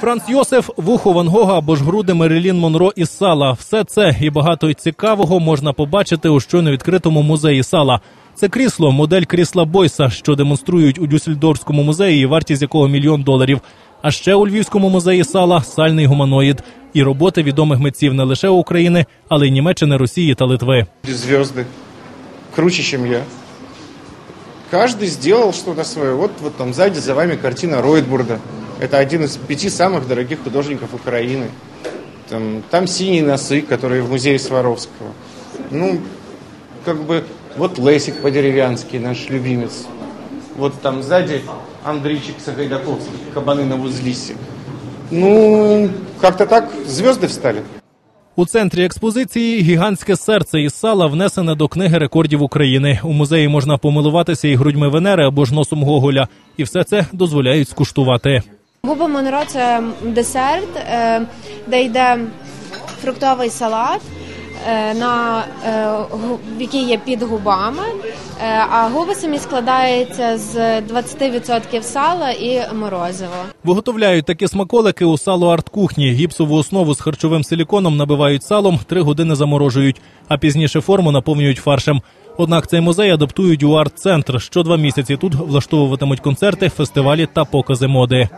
Франц Йосиф, вухо Ван Гога або ж груди Мерилін Монро із сала. Все це і багато цікавого можна побачити у щойно відкритому музеї сала. Це крісло, модель крісла Бойса, що демонструють у Дюссельдорфському музеї, вартість якого мільйон доларів. А ще у Львівському музеї сала сальний гуманоїд і роботи відомих митців не лише України, але й Німеччини, Росії та Литви. звезды круче, чем я. Каждый сделал что-то свое. Вот, вот там сзади за вами картина Ройтбурда. Это один из пяти самых дорогих художников Украины. Там, там синие носы, которые в музее Сваровского. Ну, как бы, вот Лесик по-деревянски, наш любимец. Вот там сзади Андрейчик Сагайдаковский, кабаны на узлисе. Ну, как-то так звезды встали. У центрі експозиції гігантське серце із сала внесене до книги рекордів України. У музеї можна помилуватися і грудьми Венери або ж носом Гоголя, і все це дозволяють скуштувати. Губа Монро це десерт, е, де йде фруктовий салат, е, на, е, який є під губами, а губи самі складаються з 20% сала і морозива. Виготовляють такі смаколики у сало арт-кухні. Гіпсову основу з харчовим силіконом набивають салом, три години заморожують, а пізніше форму наповнюють фаршем. Однак цей музей адаптують у арт-центр. Що два місяці тут влаштовуватимуть концерти, фестивалі та покази моди.